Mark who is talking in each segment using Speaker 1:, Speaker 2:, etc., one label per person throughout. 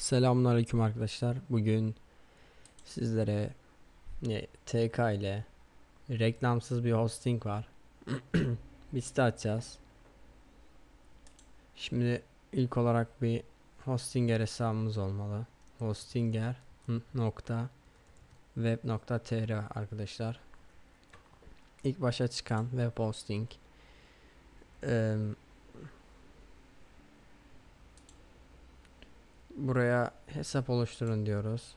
Speaker 1: Selamünaleyküm arkadaşlar. Bugün sizlere TK ile reklamsız bir hosting var. bir site açacağız. Şimdi ilk olarak bir hostinger hesabımız olmalı. Hostinger arkadaşlar. İlk başa çıkan web hosting. Eee Buraya hesap oluşturun diyoruz.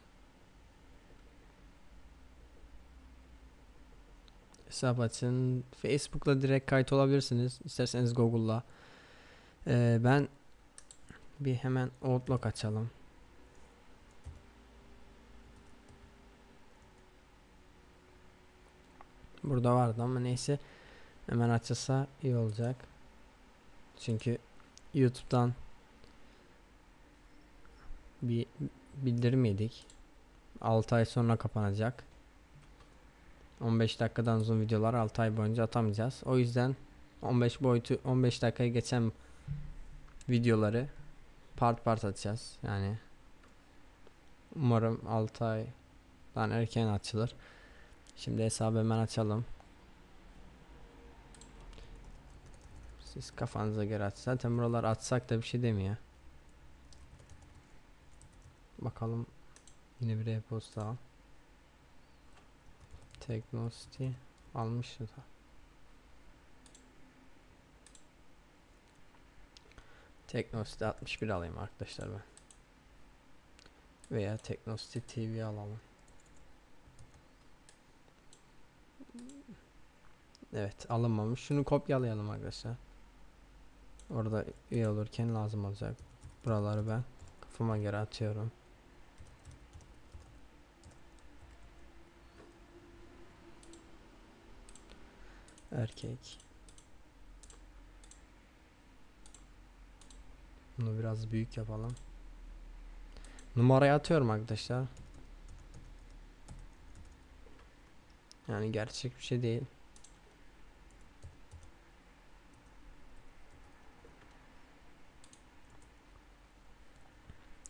Speaker 1: Hesap açın. Facebook'la direkt kayıt olabilirsiniz. İsterseniz Google'la. Ee, ben bir hemen Outlook açalım. Burada vardı ama neyse. Hemen açılsa iyi olacak. Çünkü YouTube'dan bir bildirim yedik. 6 ay sonra kapanacak. 15 dakikadan uzun videolar 6 ay boyunca atamayacağız. O yüzden 15 boyutu 15 dakikayı geçen videoları part part atacağız. Yani umarım 6 aydan erken açılır. Şimdi hesabı hemen açalım. Siz kafanıza göre aç. Zaten buralar atsak da bir şey demiyor. Bakalım yine bir e-posta al. Teknosity almıştı da. Teknosity 61 alayım arkadaşlar ben. Veya Teknosity TV alalım. Evet alınmamış. Şunu kopyalayalım arkadaşlar. Orada üye olurken lazım olacak. Buraları ben kafama göre atıyorum. Erkek. Bunu biraz büyük yapalım. Numarayı atıyorum arkadaşlar. Yani gerçek bir şey değil.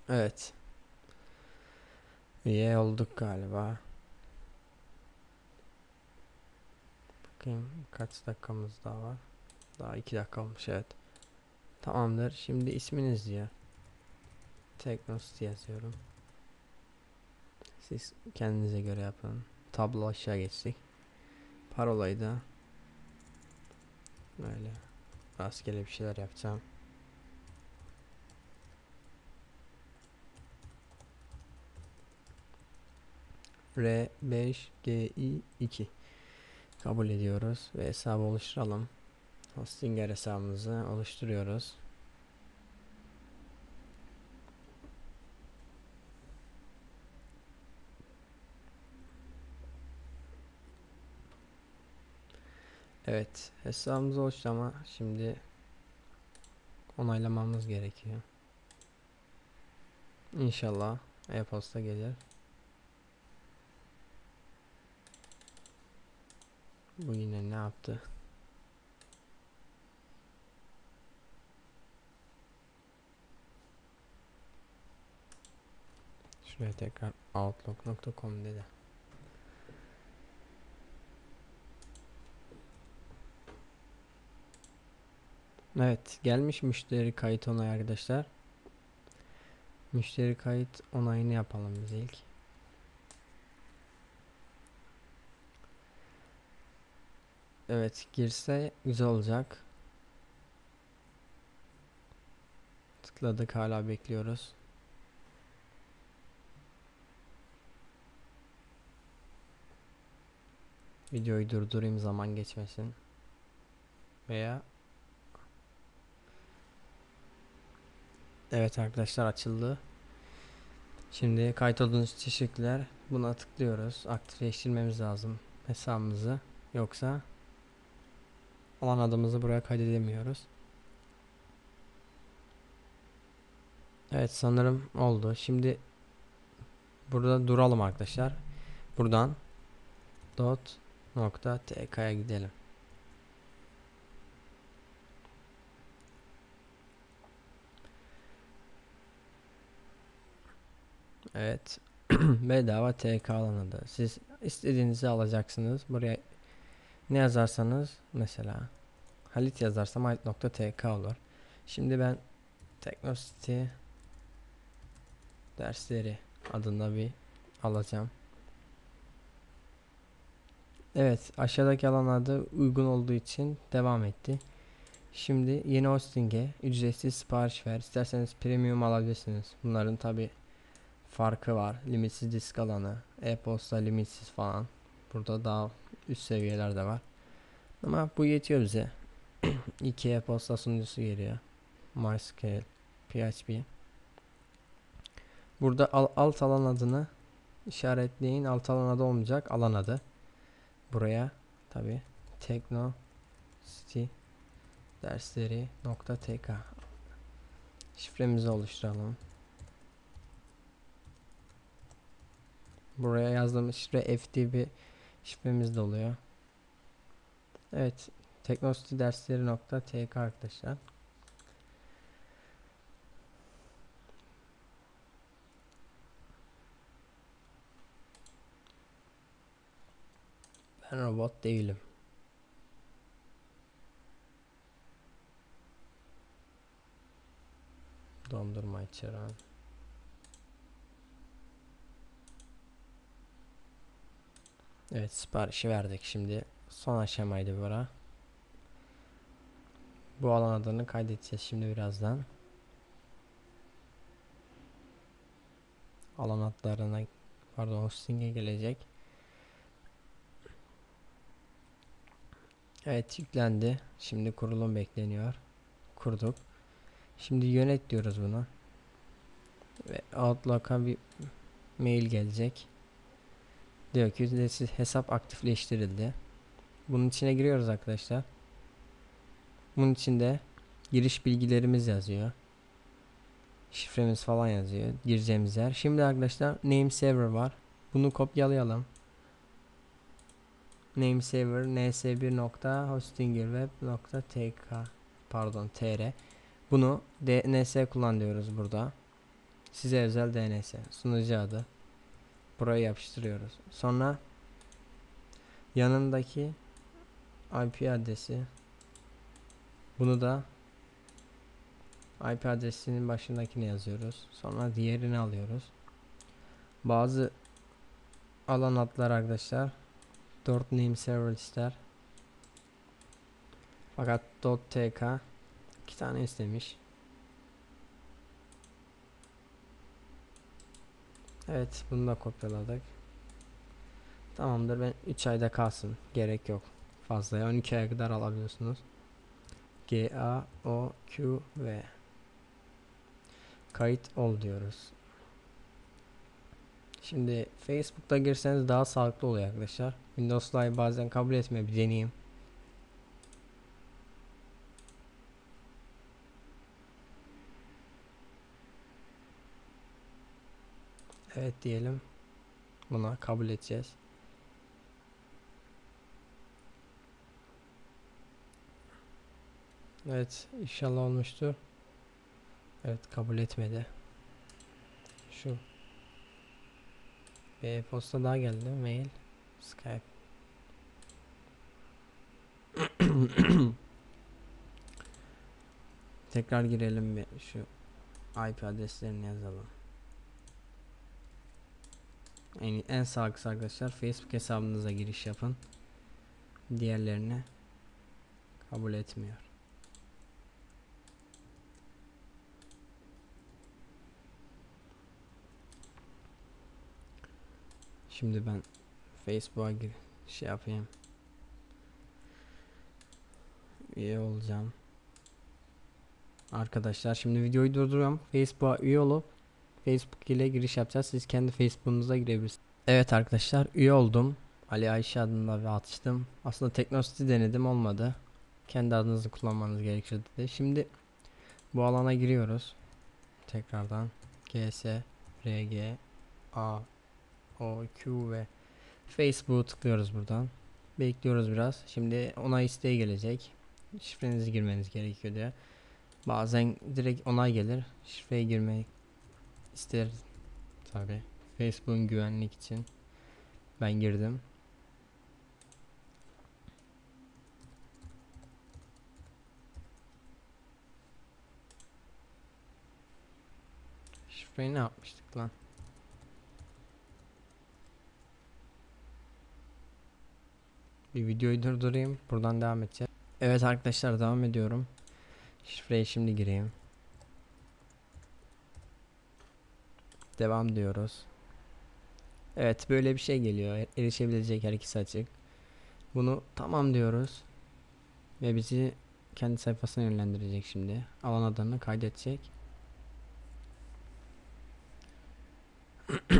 Speaker 1: Evet. Üye olduk galiba. Bakayım kaç dakikamız daha var. Daha iki dakika olmuş evet. Tamamdır. Şimdi isminiz diyor. Teknosti yazıyorum. Siz kendinize göre yapın. Tablo aşağı geçtik. Parolayı da böyle rastgele bir şeyler yapacağım. R5GI2 kabul ediyoruz ve hesabı oluşturalım. Hostinger hesabımızı oluşturuyoruz. Evet hesabımız oluştu ama şimdi onaylamamız gerekiyor. İnşallah e-posta gelir. Bu yine ne yaptı? Şuraya tekrar outlook.com dedi. Evet gelmiş müşteri kayıt onay arkadaşlar. Müşteri kayıt onayını yapalım biz ilk. Evet girse güzel olacak. Tıkladık hala bekliyoruz. Videoyu durdurayım zaman geçmesin. Veya Evet arkadaşlar açıldı. Şimdi kayıt olduğunuz teşekkürler. Buna tıklıyoruz. Aktifleştirmemiz lazım hesabımızı. Yoksa alan adımızı buraya kaydedemiyoruz. Evet sanırım oldu. Şimdi burada duralım arkadaşlar. Buradan dot nokta tk'ya gidelim. Evet. Bedava TK alanıdır. Siz istediğinizi alacaksınız. Buraya ne yazarsanız mesela Halit yazarsam halit.tk olur. Şimdi ben Technosity dersleri adında bir alacağım. Evet aşağıdaki alan adı uygun olduğu için devam etti. Şimdi yeni hosting'e ücretsiz sipariş ver. İsterseniz premium alabilirsiniz. Bunların tabi farkı var. Limitsiz disk alanı, e-posta limitsiz falan. Burada daha üst seviyeler de var. Ama bu yetiyor bize. İki e-posta sunucusu geliyor. MySQL, PHP. Burada al- alt alan adını işaretleyin. Alt alan adı olmayacak. Alan adı. Buraya tabi Tekno City dersleri nokta tk şifremizi oluşturalım. Buraya yazdığımız şifre FTP şifremiz de oluyor. Evet. Teknosity dersleri nokta tk arkadaşlar. Ben robot değilim. Dondurma içeren. Evet siparişi verdik şimdi. Son aşamaydı bura. Bu alan adını kaydedeceğiz şimdi birazdan. Alan adlarına pardon hosting'e gelecek. Evet yüklendi. Şimdi kurulum bekleniyor. Kurduk. Şimdi yönet diyoruz buna. Ve Outlook'a bir mail gelecek. Diyor ki hesap aktifleştirildi. Bunun içine giriyoruz arkadaşlar. Bunun içinde giriş bilgilerimiz yazıyor. Şifremiz falan yazıyor. Gireceğimiz yer. Şimdi arkadaşlar name server var. Bunu kopyalayalım. Namesaver ns1.hostingerweb.tk pardon tr bunu DNS kullan diyoruz burada. Size özel DNS sunucu adı. Buraya yapıştırıyoruz. Sonra yanındaki IP adresi bunu da IP adresinin başındakini yazıyoruz. Sonra diğerini alıyoruz. Bazı alan adlar arkadaşlar 4 name server ister. Fakat .tk iki tane istemiş. Evet bunu da kopyaladık. Tamamdır ben 3 ayda kalsın. Gerek yok. Fazlaya 12 aya kadar alabiliyorsunuz. G A O Q V Kayıt ol diyoruz. Şimdi Facebook'ta girseniz daha sağlıklı oluyor arkadaşlar. Windows Live bazen kabul etmiyor. Bir deneyeyim. Evet diyelim. Buna kabul edeceğiz. Evet inşallah olmuştur. Evet kabul etmedi. Şu bir e-posta daha geldi. Mail. Skype. Tekrar girelim bir şu IP adreslerini yazalım. En, en sağlıklısı arkadaşlar Facebook hesabınıza giriş yapın. Diğerlerini kabul etmiyor. Şimdi ben Facebook'a gir şey yapayım. Üye olacağım. Arkadaşlar şimdi videoyu durduruyorum. Facebook'a üye olup Facebook ile giriş yapacağız. Siz kendi Facebook'unuza girebilirsiniz. Evet arkadaşlar üye oldum. Ali Ayşe adında bir açtım. Aslında Teknosity denedim olmadı. Kendi adınızı kullanmanız gerekiyor dedi. Şimdi bu alana giriyoruz. Tekrardan GS RG A O Q ve Facebook tıklıyoruz buradan. Bekliyoruz biraz. Şimdi onay isteği gelecek. Şifrenizi girmeniz gerekiyor diye. Bazen direkt onay gelir. Şifreyi girmeyi ister tabi. Facebook'un güvenlik için ben girdim. Şifreyi ne yapmıştık lan? Bir videoyu durdurayım. Buradan devam edeceğiz. Evet arkadaşlar devam ediyorum. Şifreyi şimdi gireyim. Devam diyoruz. Evet böyle bir şey geliyor. Erişebilecek her ikisi açık. Bunu tamam diyoruz. Ve bizi kendi sayfasına yönlendirecek şimdi. Alan adını kaydedecek.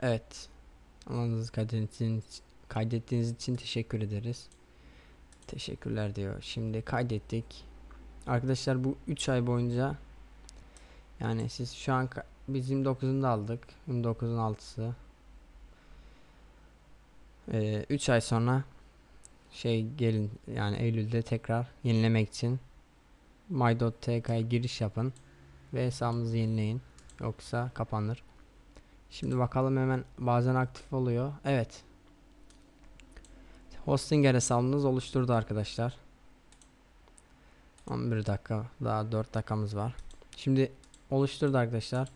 Speaker 1: evet. Alanınızı kaydettiğiniz, kaydettiğiniz için teşekkür ederiz. Teşekkürler diyor. Şimdi kaydettik. Arkadaşlar bu 3 ay boyunca yani siz şu an biz 29'unu da aldık. 29'un 6'sı. 3 ay sonra şey gelin yani Eylül'de tekrar yenilemek için my.tk'ya giriş yapın ve hesabınızı yenileyin. Yoksa kapanır. Şimdi bakalım hemen bazen aktif oluyor. Evet. Hostinger hesabınız oluşturdu arkadaşlar. 11 dakika daha 4 dakikamız var. Şimdi oluşturdu arkadaşlar.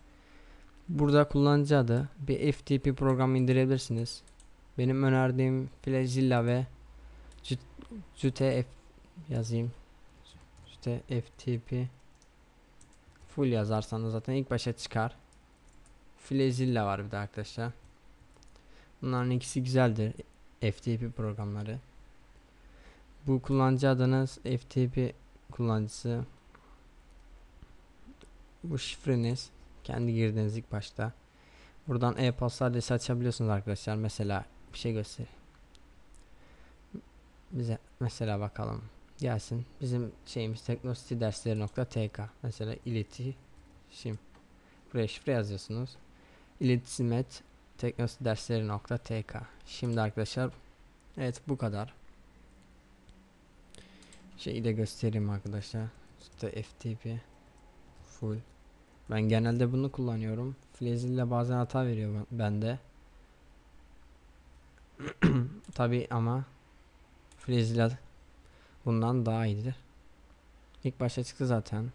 Speaker 1: Burada kullanıcı adı bir FTP programı indirebilirsiniz. Benim önerdiğim Flagella ve Jute F yazayım. Jute FTP full yazarsanız zaten ilk başa çıkar. Flagella var bir de arkadaşlar. Bunların ikisi güzeldir. FTP programları. Bu kullanıcı adınız FTP kullanıcısı. Bu şifreniz. Kendi girdiğiniz ilk başta. Buradan e-posta adresi açabiliyorsunuz arkadaşlar. Mesela bir şey göster. Bize mesela bakalım. Gelsin. Bizim şeyimiz teknositidersleri.tk Mesela iletişim. Buraya şifre yazıyorsunuz. İletişimet teknositidersleri.tk Şimdi arkadaşlar evet bu kadar. Şeyi de göstereyim arkadaşlar. İşte FTP full. Ben genelde bunu kullanıyorum. Flazilla bazen hata veriyor ben- bende. Tabi ama Flazilla bundan daha iyidir. İlk başta çıktı zaten.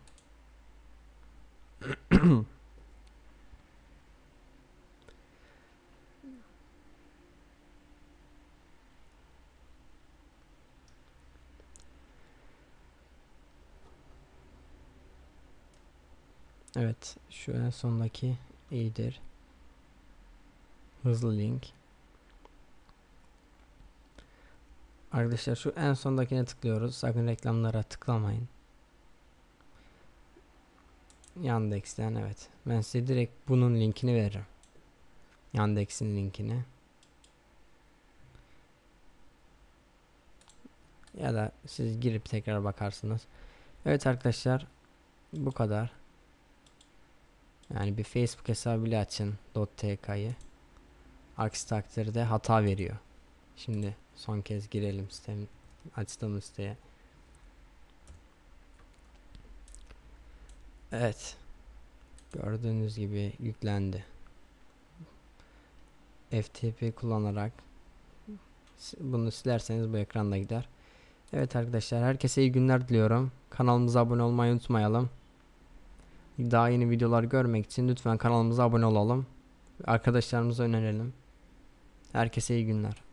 Speaker 1: Evet, şu en sondaki iyidir. Hızlı link. Arkadaşlar şu en sondakine tıklıyoruz. Sakın reklamlara tıklamayın. Yandex'ten evet. Ben size direkt bunun linkini veririm. Yandex'in linkini. Ya da siz girip tekrar bakarsınız. Evet arkadaşlar bu kadar. Yani bir Facebook hesabı bile açın .tk'yı. Aksi takdirde hata veriyor. Şimdi son kez girelim sitem açtığımız siteye. Evet. Gördüğünüz gibi yüklendi. FTP kullanarak bunu silerseniz bu ekranda gider. Evet arkadaşlar herkese iyi günler diliyorum. Kanalımıza abone olmayı unutmayalım. Daha yeni videolar görmek için lütfen kanalımıza abone olalım. Arkadaşlarımıza önerelim. Herkese iyi günler.